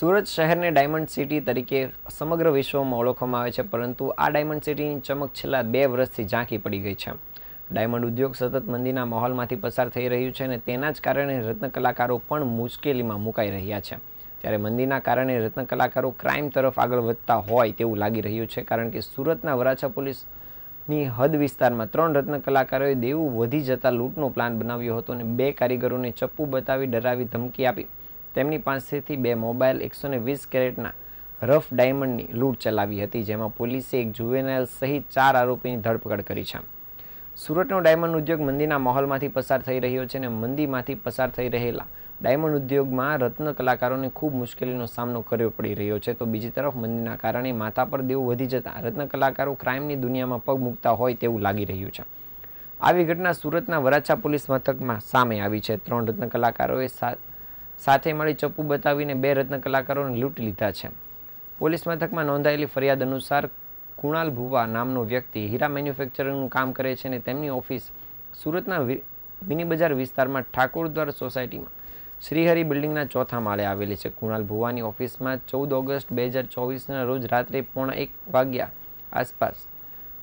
સુરત શહેરને diamond city તરીકે સમગ્ર વિશ્વમાં ઓળખવામાં આવે છે, પરંતુ આ ડાયમંડ સિટીની ચમક છેલ્લા બે વર્ષથી ઝાંખી પડી ગઈ છે. ડાયમંડ ઉદ્યોગ સતત મંદીના માહોલમાંથી પસાર થઈ રહ્યું છે અને તેના જ કારણે રત્ન કલાકારો પણ મુશ્કેલીમાં મુકાઈ રહ્યા છે. ત્યારે મંદીના કારણે રત્ન કલાકારો ક્રાઇમ તરફ આગળ વધતા હોય તેવું લાગી રહ્યું છે, કારણ કે સુરતના વરાછા પોલીસની હદ વિસ્તારમાં ત્રણ રત્ન કલાકારોએ દેવું વધી જતા લૂંટનો પ્લાન બનાવ્યો હતો અને બે કારીગરોને ચપ્પુ બતાવી ડરાવી ધમકી આપી. તેમની પાસેથી બે મોબાઈલ એકસો ને વીસ કેરેટના રફ ડાયમંડની લૂંટ ચલાવી હતી, જેમાં પોલીસે એક જુવેનાઇલ સહિત ચાર આરોપીની ધરપકડ કરી છે. સુરતનો ડાયમંડ ઉદ્યોગ મંદીના માહોલમાંથી પસાર થઈ રહ્યો છે અને મંદીમાંથી પસાર થઈ રહેલા ડાયમંડ ઉદ્યોગમાં રત્ન કલાકારોને ખૂબ મુશ્કેલીનો સામનો કરવો પડી રહ્યો છે. તો બીજી તરફ મંદીના કારણે માથા પર દેવું વધી જતા રત્ન કલાકારો ક્રાઇમની દુનિયામાં પગ મૂકતા હોય તેવું લાગી રહ્યું છે. આવી ઘટના સુરતના વરાછા પોલીસ મથકમાં સામે આવી છે. ત્રણ રત્ન કલાકારોએ સાથે મળી ચપ્પુ બતાવીને બે રત્ન કલાકારોને લૂંટી લીધા છે. પોલીસ મથકમાં નોંધાયેલી ફરિયાદ અનુસાર કુણાલ ભુવા નામનો વ્યક્તિ હીરા મેન્યુફેક્ચરિંગનું કામ કરે છે અને તેમની ઓફિસ સુરતના મિની બજાર વિસ્તારમાં ઠાકોરદ્વાર સોસાયટીમાં. શ્રીહરિ બિલ્ડિંગના ચોથા માળે આવેલી છે. કુણાલ ભુવાની ઓફિસમાં ચૌદ ઓગસ્ટ બે હજાર ચોવીસના રોજ રાત્રે પોણા એક વાગ્યા આસપાસ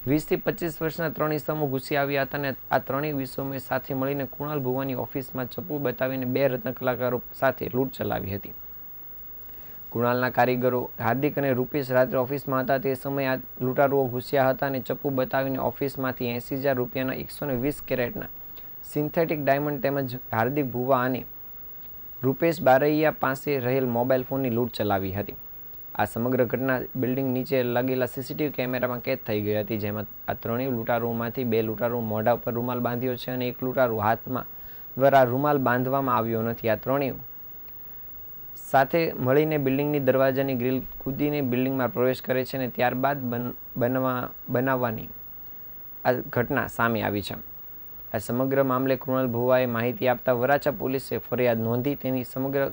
વીસથી પચીસ વર્ષના ત્રણેય સમૂહ ઘૂસી આવ્યા હતા અને આ ત્રણેય ઇસમોએ સાથે મળીને કુણાલ ભુવાની ઓફિસમાં ચપ્પુ બતાવીને બે રત્ન કલાકારો સાથે લૂંટ ચલાવી હતી. કુણાલના કારીગરો હાર્દિક અને રૂપેશ રાત્રે ઓફિસમાં હતા. તે સમયે આ લૂંટારુઓ ઘૂસ્યા હતા અને ચપ્પુ બતાવીને ઓફિસમાંથી એંસી હજાર રૂપિયાના એકસો ને વીસ કેરેટના સિન્થેટિક ડાયમંડ તેમજ હાર્દિક ભુવા અને રૂપેશ બારૈયા પાસે રહેલ મોબાઈલ ફોનની લૂંટ ચલાવી હતી. આ સમગ્ર ઘટના બિલ્ડિંગ નીચે લાગેલા સીસીટીવી કેમેરામાં કેદ થઈ ગઈ હતી, જેમાં આ ત્રણેય લૂંટારૂમાંથી બે લૂંટારૂ મોઢા પર રૂમાલ બાંધ્યો છે અને એક લૂંટારૂ હાથમાં દ્વારા રૂમાલ બાંધવામાં આવ્યો નથી. આ ત્રણેય સાથે મળીને બિલ્ડિંગની દરવાજાની ગ્રીલ કૂદીને બિલ્ડિંગમાં પ્રવેશ કરે છે અને ત્યારબાદ બન, બનવા, બનાવવાની આ ઘટના સામે આવી છે. આ સમગ્ર મામલે કૃણાલ ભુવાએ માહિતી આપતા વરાછા પોલીસે ફરિયાદ નોંધી તેની સમગ્ર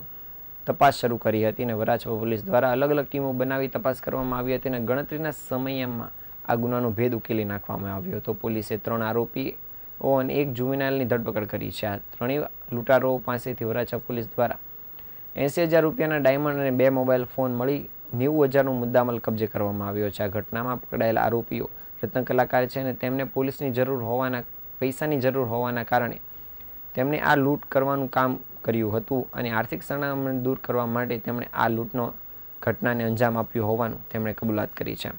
તપાસ શરૂ કરી હતી અને વરાછા પોલીસ દ્વારા અલગ અલગ ટીમો બનાવી તપાસ કરવામાં આવી હતી અને ગણતરીના સમયમાં આ ગુનાનો ભેદ ઉકેલી નાખવામાં આવ્યો હતો. પોલીસે ત્રણ આરોપીઓ અને એક જુવેનાઇલની ધરપકડ કરી છે. આ ત્રણેય લૂંટારો પાસેથી વરાછા પોલીસ દ્વારા એંસી હજાર રૂપિયાના ડાયમંડ અને બે મોબાઈલ ફોન મળી નેવું હજારનું મુદ્દામાલ કબજે કરવામાં આવ્યો છે. આ ઘટનામાં પકડાયેલા આરોપીઓ રત્ન કલાકાર છે અને તેમને પોલીસની જરૂર હોવાના, પૈસાની જરૂર હોવાના કારણે તેમણે આ લૂંટ કરવાનું કામ કર્યું હતું અને આર્થિક સરનામણ દૂર કરવા માટે તેમણે આ લૂંટનો ઘટનાને અંજામ આપ્યો હોવાનું તેમણે કબૂલાત કરી છે.